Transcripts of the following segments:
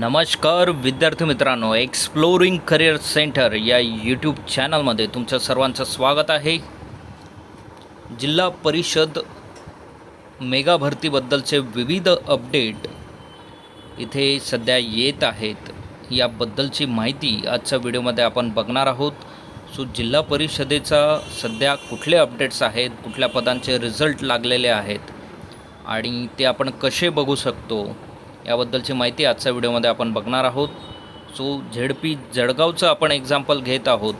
नमस्कार विद्यार्थी मित्रांनो एक्सप्लोरिंग करिअर सेंटर या यूट्यूब चॅनलमध्ये तुमचं सर्वांचं स्वागत आहे. जिल्हा परिषद मेगा भरतीबद्दलचे विविध अपडेट इथे सध्या येत आहेत. याबद्दलची माहिती आजच्या व्हिडिओमध्ये आपण बघणार आहोत. सो जिल्हा परिषदेचा सध्या कुठले अपडेट्स आहेत कुठल्या पदांचे रिझल्ट लागलेले आहेत आणि ते आपण कसे बघू शकतो? याबद्दलची माहिती आजच्या व्हिडिओमध्ये आपण बघणार आहोत. सो झेड पी जळगावचं आपण एक्झाम्पल घेत आहोत.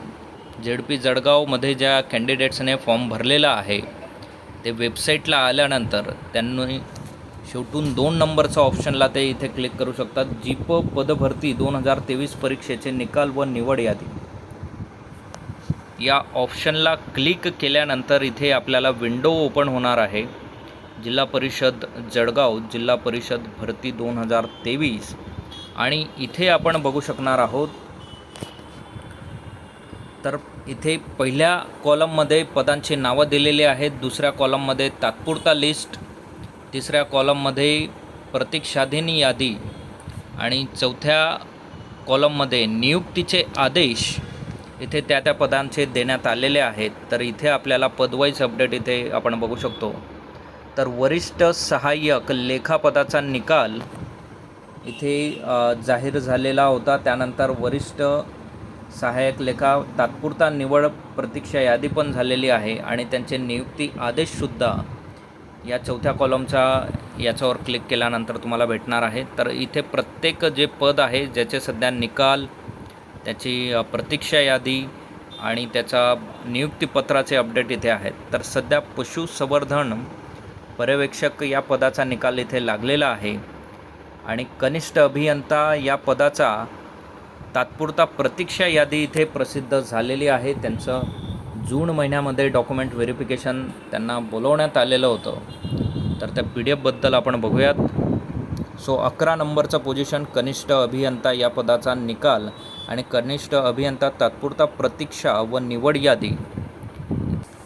झेड पी जळगावमध्ये ज्या कॅन्डिडेट्सने फॉर्म भरलेला आहे ते वेबसाईटला आल्यानंतर त्यांनी शेवटून दोन नंबरचा ऑप्शनला ते इथे क्लिक करू शकतात. जीप पदभरती दोन हजार तेवीस परीक्षेचे निकाल व निवड यादी. या ऑप्शनला क्लिक केल्यानंतर इथे आपल्याला विंडो ओपन होणार आहे. जिल्हा परिषद जळगाव जिल्हा परिषद भरती दोन हजार तेवीस. आणि इथे आपण बघू शकणार आहोत. तर इथे पहिल्या कॉलममध्ये पदांची नावं दिलेली आहेत. दुसऱ्या कॉलममध्ये तात्पुरता लिस्ट तिसऱ्या कॉलममध्ये प्रतीक्षाधीन यादी आणि चौथ्या कॉलममध्ये नियुक्तीचे आदेश इथे त्या त्या पदांचे देण्यात आलेले आहेत. तर इथे आपल्याला पदवाईज अपडेट इथे आपण बघू शकतो. तर वरिष्ठ सहाय्यक लेखापदाचा निकाल इथे जाहीर झालेला होता. त्यानंतर वरिष्ठ सहाय्यक लेखा तात्पुरता निवड प्रतीक्षा यादी पण झालेली आहे आणि त्यांचे नियुक्ती आदेशसुद्धा या चौथ्या कॉलमचा याच्यावर क्लिक केल्यानंतर तुम्हाला भेटणार आहे. तर इथे प्रत्येक जे पद आहे ज्याचे सध्या निकाल त्याची प्रतीक्षा यादी आणि त्याचा नियुक्तीपत्राचे अपडेट इथे आहेत. तर सध्या पशुसंवर्धन पर्यवेक्षक या पदाचा निकाल इथे लागलेला आहे. आणि कनिष्ठ अभियंता या पदाचा तात्पुरता प्रतीक्षा यादी इथे प्रसिद्ध झालेली आहे. त्यांचं जून महिन्यामध्ये डॉक्युमेंट व्हेरिफिकेशन त्यांना बोलवण्यात आलेलं होतं. तर त्या पी डी एफबद्दल आपण बघूयात. सो अकरा नंबरचं पोझिशन कनिष्ठ अभियंता या पदाचा निकाल आणि कनिष्ठ अभियंता तात्पुरता प्रतीक्षा व निवड यादी.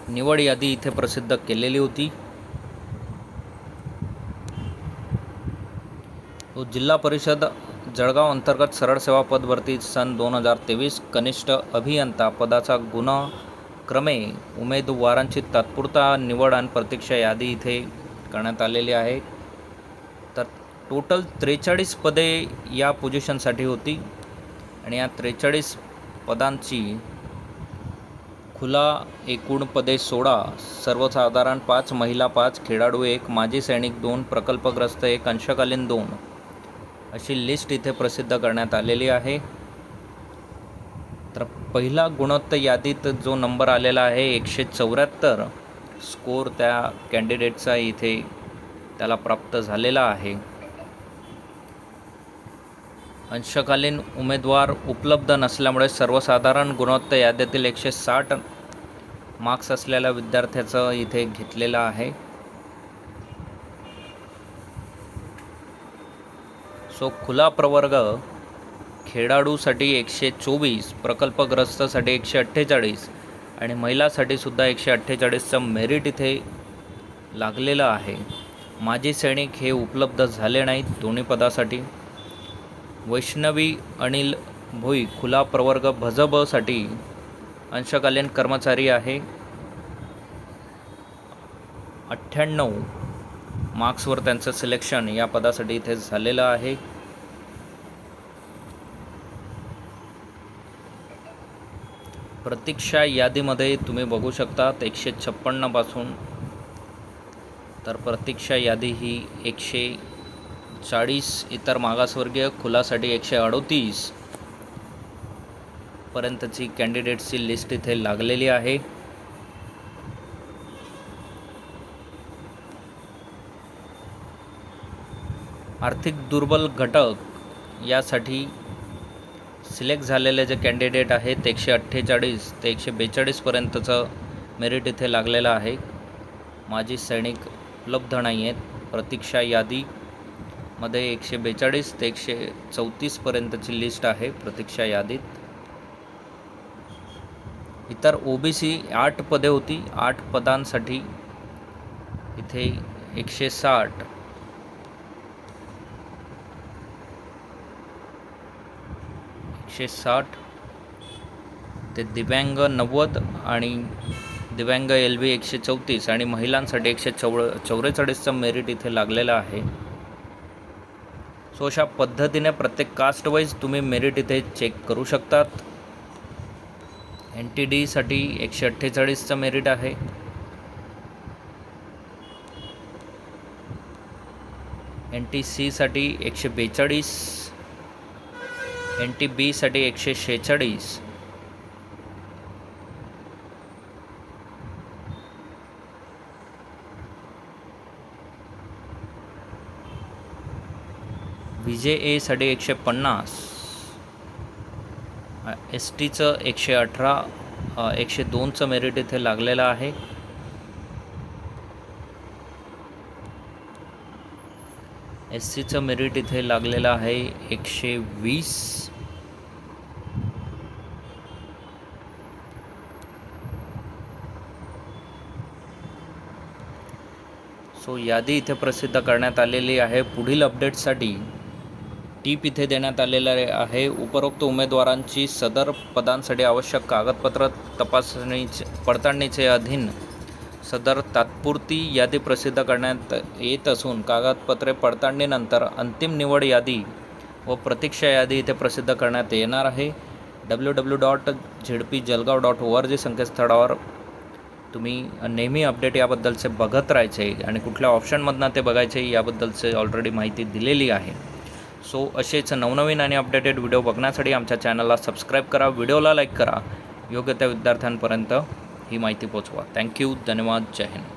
निवड यादी इथे प्रसिद्ध केलेली होती. जिल्हा परिषद जळगाव अंतर्गत सरळ सेवा पदभरती सन दोन हजार तेवीस कनिष्ठ अभियंता पदाचा गुन्हा क्रमे उमेदवारांची तात्पुरता निवड आणि प्रतीक्षा यादी इथे करण्यात आलेली आहे. तर टोटल त्रेचाळीस पदे या पोझिशनसाठी होती आणि या त्रेचाळीस पदांची खुला एकूण पदे सोळा सर्वसाधारण पाच महिला पाच खेळाडू एक माजी सैनिक दोन प्रकल्पग्रस्त एक अंशकालीन दोन. अशी लिस्ट इथे प्रसिद्ध करण्यात आलेली आहे. तर पहिला गुणोत्तर यादीत जो नंबर आलेला आहे एकशे चौऱ्याहत्तर. स्कोर त्या कॅन्डिडेटचा इथे त्याला प्राप्त झालेला आहे. अंशकालीन उमेदवार उपलब्ध नसल्यामुळे सर्वसाधारण गुणोत्तर यादीतील एकशे साठ मार्क्स असलेल्या विद्यार्थ्याचं इथे घेतलेलं आहे. सो खुला प्रवर्ग खेळाडूसाठी एकशे चोवीस प्रकल्पग्रस्तसाठी एकशे अठ्ठेचाळीस आणि महिलासाठी सुद्धा एकशे अठ्ठेचाळीसचं मेरिट इथे लागलेलं आहे. माजी सैनिक हे उपलब्ध झाले नाहीत दोन्ही पदासाठी. वैष्णवी अनिल भोई खुला प्रवर्ग भजबसाठी अंशकालीन कर्मचारी आहे. अठ्ठ्याण्णव मार्क्सवर त्यांचं सिलेक्शन या पदासाठी इथे झालेलं आहे. प्रतीक्षा यादीमध्ये तुम्ही बघू शकता एकशे छप्पन्नपासून तर प्रतीक्षा यादी ही एकशे चाळीस इतर मागासवर्गीय खुलासाठी एकशे अडोतीस पर्यंतची कॅन्डिडेट्सची लिस्ट इथे लागलेली आहे. आर्थिक दुर्बल घटक यासाठी सिलेक्ट झालेले जे कॅन्डिडेट आहेत एकशे अठ्ठेचाळीस ते एकशे बेचाळीसपर्यंतचं मेरिट इथे लागलेलं आहे. माजी सैनिक उपलब्ध नाही आहेत. प्रतीक्षा यादीमध्ये एकशे बेचाळीस ते एकशे चौतीसपर्यंतची लिस्ट आहे प्रतीक्षा यादीत. इतर ओ बी सी आठ पदे होती. आठ पदांसाठी इथे एकशे साठ एकशे साठ ते दिव्यांग नव्वद आणि दिव्यांग एल व्ही एकशे चौतीस आणि महिलांसाठी एकशे चौ चौवेचाळीसचं मेरिट इथे लागलेलं आहे. सो अशा पद्धतीने प्रत्येक कास्टवाईज तुम्ही मेरिट इथे चेक करू शकतात. एन टी डीसाठी एकशे अठ्ठेचाळीसचं मेरिट आहे. एन टी सीसाठी एकशे बेचाळीस एन टी बीसाठी एकशे शेहेचाळीस व्ही जे एसाठी एकशे पन्नास. एस टीचं एकशे अठरा एकशे दोनचं मेरिट इथे लागलेलं आहे. एस सीचं मेरिट इथे लागलेलं आहे एकशे वीस. सो यादी इथे प्रसिद्ध करण्यात आलेली आहे. पुढील अपडेटसाठी टीप इथे देण्यात आलेलं आहे. उपरोक्त उमेदवारांची सदर पदांसाठी आवश्यक कागदपत्र तपासणीचे पडताळणीचे अधीन सदर तात्पुरती यादी प्रसिद्ध करण्यात येत असून कागदपत्रे पडताळणीनंतर अंतिम निवड यादी व प्रतीक्षा यादी इथे प्रसिद्ध करण्यात येणार आहे. W W dot Z P Jalgaon dot O R G संकेतस्थळावर तुम्ही नेहमी अपडेट याबद्दलचे बघत राहायचे आणि कुठल्या ऑप्शनमधनं ते बघायचे याबद्दलचे ऑलरेडी माहिती दिलेली आहे. सो असेच नवनवीन आणि अपडेटेड व्हिडिओ बघण्यासाठी आमच्या चॅनलला सबस्क्राईब करा व्हिडिओला लाईक करा. योग्य त्या विद्यार्थ्यांपर्यंत ही माहिती पोचवा. थँक्यू धन्यवाद. जय हिंद.